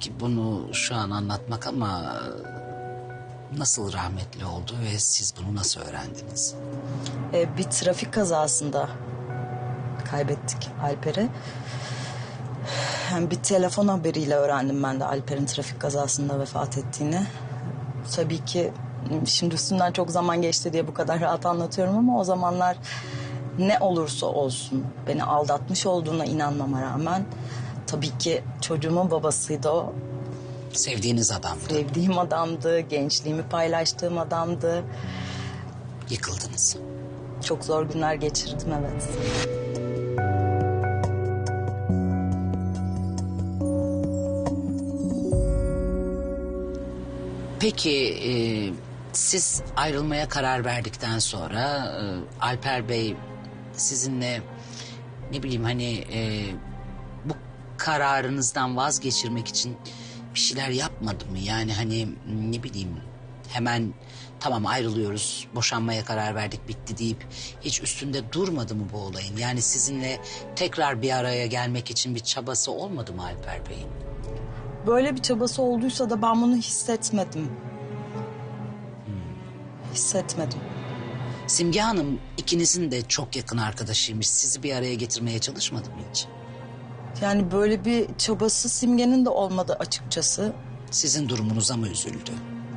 peki bunu şu an anlatmak ama nasıl rahmetli oldu ve siz bunu nasıl öğrendiniz? Ee, bir trafik kazasında kaybettik Alper'i. Yani bir telefon haberiyle öğrendim ben de Alper'in trafik kazasında vefat ettiğini. Tabii ki şimdi üstünden çok zaman geçti diye bu kadar rahat anlatıyorum ama o zamanlar ne olursa olsun beni aldatmış olduğuna inanmama rağmen tabii ki çocuğumun babasıydı o. Sevdiğiniz adamdı. Sevdiğim adamdı, gençliğimi paylaştığım adamdı. Yıkıldınız. Çok zor günler geçirdim evet. Peki e, siz ayrılmaya karar verdikten sonra e, Alper Bey sizinle ne bileyim hani e, kararınızdan vazgeçirmek için bir şeyler yapmadı mı? Yani hani ne bileyim hemen tamam ayrılıyoruz boşanmaya karar verdik bitti deyip hiç üstünde durmadı mı bu olayın? Yani sizinle tekrar bir araya gelmek için bir çabası olmadı mı Alper Bey'in? Böyle bir çabası olduysa da ben bunu hissetmedim. Hissetmedim. Simge Hanım ikinizin de çok yakın arkadaşıymış. Sizi bir araya getirmeye çalışmadı mı hiç? Yani böyle bir çabası Simge'nin de olmadı açıkçası. Sizin durumunuza mı üzüldü?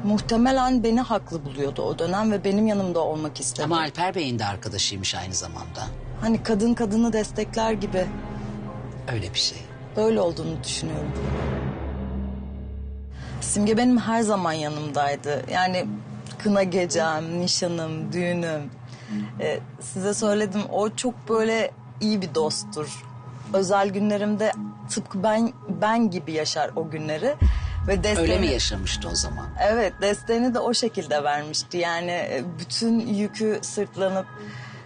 Muhtemelen beni haklı buluyordu o dönem ve benim yanımda olmak istedi. Ama Alper Bey'in de arkadaşıymış aynı zamanda. Hani kadın kadını destekler gibi Öyle bir şey. böyle olduğunu düşünüyorum. Simge benim her zaman yanımdaydı. Yani kına gecem, nişanım, düğünüm. Ee, size söyledim o çok böyle iyi bir dosttur. Özel günlerimde tıpkı ben ben gibi yaşar o günleri ve desteğini, Öyle mi yaşamıştı o zaman? Evet desteğini de o şekilde vermişti. Yani e, bütün yükü sırtlanıp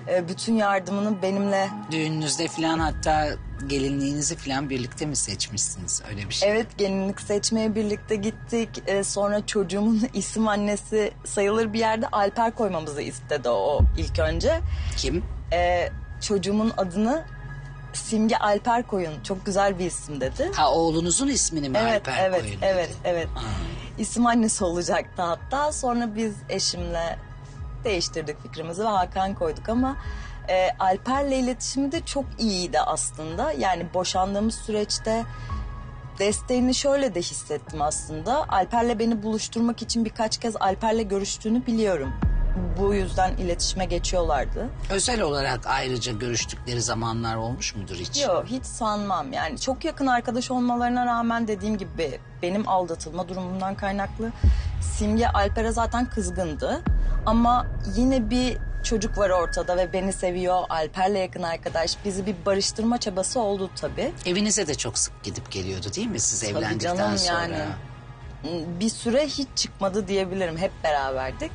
e, bütün yardımını benimle Düğününüzde falan hatta gelinliğinizi falan birlikte mi seçmişsiniz? Öyle bir şey. Evet gelinlik seçmeye birlikte gittik. Ee, sonra çocuğumun isim annesi sayılır bir yerde Alper koymamızı istedi o ilk önce. Kim? Ee, çocuğumun adını Simge Alper koyun. Çok güzel bir isim dedi. Ha oğlunuzun ismini mi Evet, Alper evet, koyun? evet, dedi? evet. İsim annesi olacaktı hatta. Sonra biz eşimle değiştirdik fikrimizi ve Hakan koyduk ama e, Alper'le iletişimi de çok iyiydi aslında. Yani boşandığımız süreçte desteğini şöyle de hissettim aslında. Alper'le beni buluşturmak için birkaç kez Alper'le görüştüğünü biliyorum. Bu yüzden iletişime geçiyorlardı. Özel olarak ayrıca görüştükleri zamanlar olmuş mudur hiç? Yok hiç sanmam yani çok yakın arkadaş olmalarına rağmen dediğim gibi benim aldatılma durumumdan kaynaklı Simge Alper'e zaten kızgındı ama yine bir çocuk var ortada ve beni seviyor Alper'le yakın arkadaş bizi bir barıştırma çabası oldu tabii. Evinize de çok sık gidip geliyordu değil mi siz Tabii evlendikten canım sonra? yani. Bir süre hiç çıkmadı diyebilirim hep beraberdik.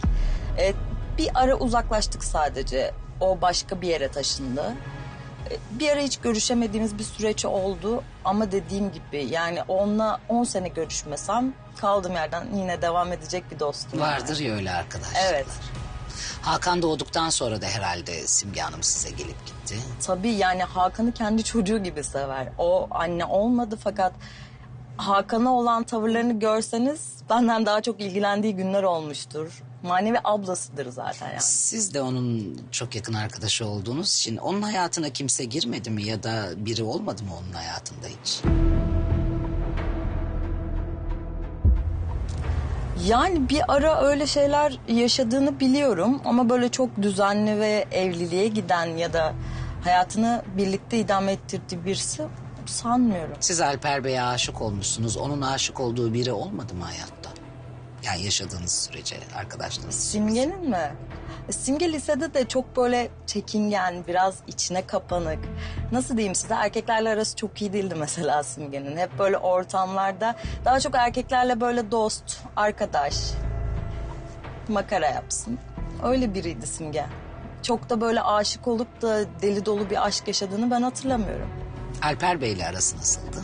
Ee, bir ara uzaklaştık sadece o başka bir yere taşındı. Ee, Bir ara hiç görüşemediğimiz bir süreç oldu ama dediğim gibi yani onunla 10 sene görüşmesem kaldığım yerden yine devam edecek bir dostum. Vardır ya öyle arkadaşlar. Evet. Hakan doğduktan sonra da herhalde Simge Hanım size gelip gitti. Tabii yani Hakan'ı kendi çocuğu gibi sever. O anne olmadı fakat Hakan'a olan tavırlarını görseniz benden daha çok ilgilendiği günler olmuştur. Manevi ablasıdır zaten yani. Siz de onun çok yakın arkadaşı olduğunuz için onun hayatına kimse girmedi mi ya da biri olmadı mı onun hayatında hiç? Yani bir ara öyle şeyler yaşadığını biliyorum ama böyle çok düzenli ve evliliğe giden ya da hayatını birlikte idame ettirdiği birisi sanmıyorum. Siz Alper Bey'e aşık olmuşsunuz. Onun aşık olduğu biri olmadı mı hayatta? Yani yaşadığınız sürece, arkadaşlığınız sürece. Simge'nin mi? Simge lisede de çok böyle çekingen, biraz içine kapanık. Nasıl diyeyim size erkeklerle arası çok iyi değildi mesela Simge'nin. Hep böyle ortamlarda daha çok erkeklerle böyle dost, arkadaş, makara yapsın. Öyle biriydi Simge. Çok da böyle aşık olup da deli dolu bir aşk yaşadığını ben hatırlamıyorum. Alper Bey'le arası nasıldı?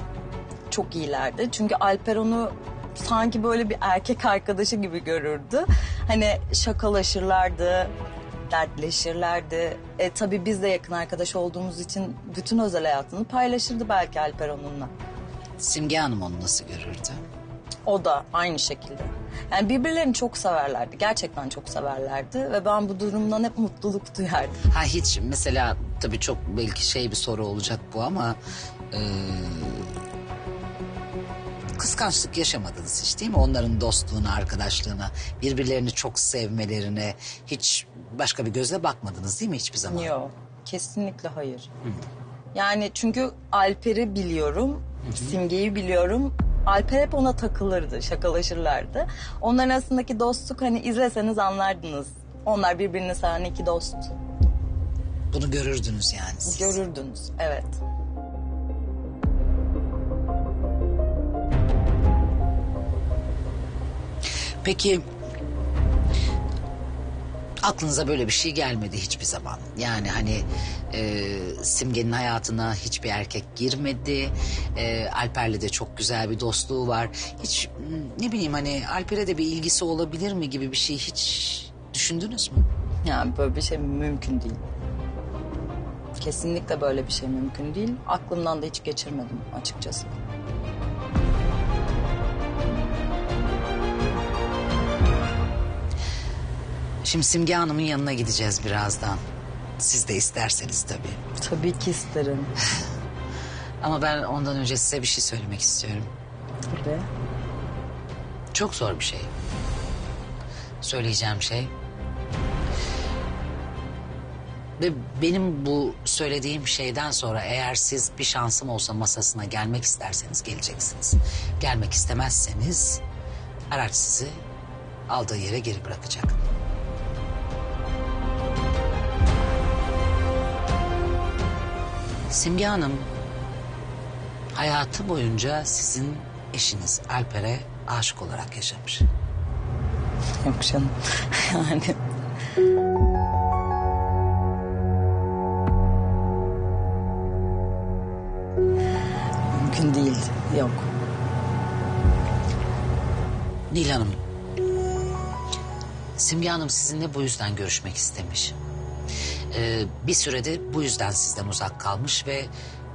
çok iyilerdi. Çünkü Alper onu sanki böyle bir erkek arkadaşı gibi görürdü. Hani şakalaşırlardı, dertleşirlerdi. E tabii biz de yakın arkadaş olduğumuz için bütün özel hayatını paylaşırdı belki Alper onunla. Simge Hanım onu nasıl görürdü? O da aynı şekilde. Yani birbirlerini çok severlerdi. Gerçekten çok severlerdi. Ve ben bu durumdan hep mutluluk duyardım. Ha hiç mesela tabii çok belki şey bir soru olacak bu ama... e, kıskançlık yaşamadınız hiç değil mi? Onların dostluğuna, arkadaşlığına, birbirlerini çok sevmelerine hiç başka bir gözle bakmadınız değil mi hiçbir zaman? Yok. Kesinlikle hayır. Yani çünkü Alper'i biliyorum. Simge'yi biliyorum. Alper hep ona takılırdı, şakalaşırlardı. Onların arasındaki dostluk hani izleseniz anlardınız. Onlar birbirini seven iki dost. Bunu görürdünüz yani siz. Görürdünüz, evet. Peki aklınıza böyle bir şey gelmedi hiçbir zaman. Yani hani e, Simge'nin hayatına hiçbir erkek girmedi. E, Alper'le de çok güzel bir dostluğu var. Hiç ne bileyim hani Alper'e de bir ilgisi olabilir mi gibi bir şey hiç düşündünüz mü? Yani böyle bir şey mümkün değil. Kesinlikle böyle bir şey mümkün değil. Aklımdan da hiç geçirmedim açıkçası. Şimdi Simge Hanım'ın yanına gideceğiz birazdan. Siz de isterseniz tabii. Tabii ki isterim. Ama ben ondan önce size bir şey söylemek istiyorum. Tabii. Çok zor bir şey. Söyleyeceğim şey. Ve benim bu söylediğim şeyden sonra eğer siz bir şansım olsa masasına gelmek isterseniz geleceksiniz. Gelmek istemezseniz araç sizi aldığı yere geri bırakacak. Simge Hanım hayatı boyunca sizin eşiniz Alper'e aşık olarak yaşamış. Yok canım. Yani mümkün değil. Yok. Nil Hanım. Simge Hanım sizinle bu yüzden görüşmek istemiş. Ee, bir sürede bu yüzden sizden uzak kalmış ve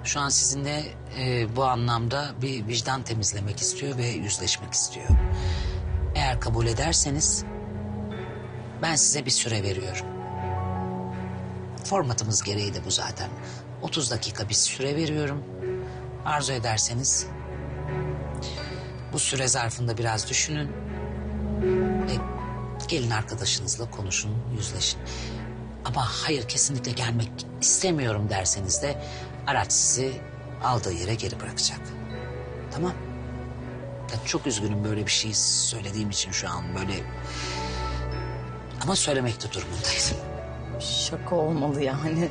şu an sizinle e, bu anlamda bir vicdan temizlemek istiyor ve yüzleşmek istiyor. Eğer kabul ederseniz ben size bir süre veriyorum. Formatımız gereği de bu zaten. 30 dakika bir süre veriyorum. Arzu ederseniz bu süre zarfında biraz düşünün. Ve gelin arkadaşınızla konuşun, yüzleşin. Ama hayır kesinlikle gelmek istemiyorum derseniz de araç sizi aldığı yere geri bırakacak. Tamam. Ya çok üzgünüm böyle bir şey söylediğim için şu an böyle... Ama söylemekte durumundaydım. Şaka olmalı yani.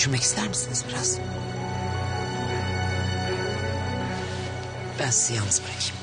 Düşünmek ister misiniz biraz? Ben sizi yalnız bırakayım.